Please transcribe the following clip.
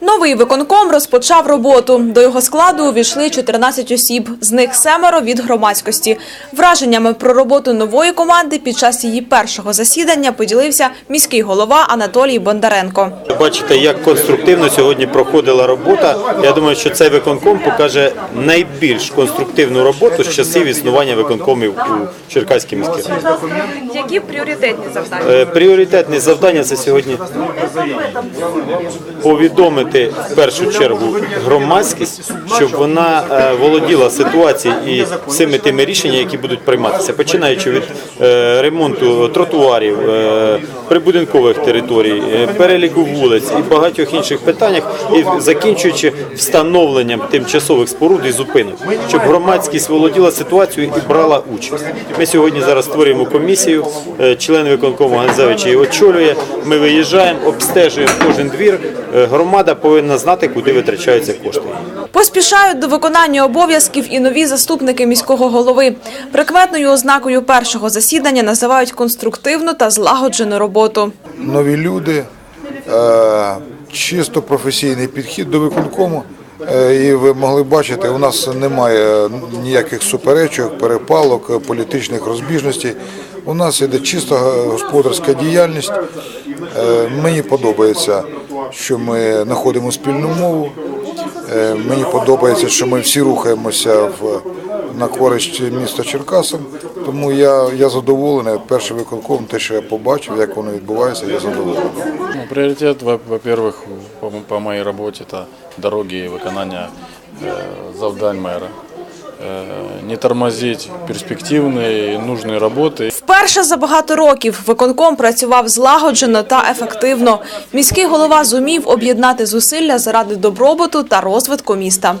Новий виконком розпочав роботу. До його складу увійшли 14 осіб, з них семеро від громадськості. Враженнями про роботу нової команди під час її першого засідання поділився міський голова Анатолій Бондаренко. Бачите, як конструктивно сьогодні проходила робота. Я думаю, що цей виконком покаже найбільш конструктивну роботу з часів існування виконкомів у Черкаській міській раді. Які пріоритетні завдання? Е, Пріоритетне завдання це сьогодні повідомити в першу чергу громадськість, щоб вона е, володіла ситуацією і всіми тими рішеннями, які будуть прийматися, починаючи від е, ремонту тротуарів, е, прибудинкових територій, переліку вулиць і багатьох інших питаннях, і закінчуючи встановленням тимчасових споруд і зупинок, щоб громадськість володіла ситуацією і брала участь. Ми сьогодні зараз створюємо комісію. Член виконкому Ганзевич її очолює. Ми виїжджаємо, обстежуємо кожен двір. Е, Громада повинна знати, куди витрачаються кошти. Поспішають до виконання обов'язків і нові заступники міського голови. Прикметною ознакою першого засідання називають конструктивну та злагоджену роботу. нові люди, е, чисто професійний підхід до виконкому. Е, І ви могли бачити, у нас немає ніяких суперечок, перепалок, політичних розбіжностей. У нас іде чисто господарська діяльність. Е, Мені подобається, що ми знаходимо спільну мову. Е, Мені подобається, що ми всі рухаємося в на користь міста Черкасам. Тому я, я задоволений. Перший виконком, те, що я побачив, як воно відбувається, я задоволений. Ну, приоритет, во- во-первых, по, по моей работе это дороги и виконання э, завдань мэра. Э, не тормозить перспективные и нужные работы. Вперше за багато років виконком працював злагоджено та ефективно. Міський голова зумів об'єднати зусилля заради добробуту та розвитку міста.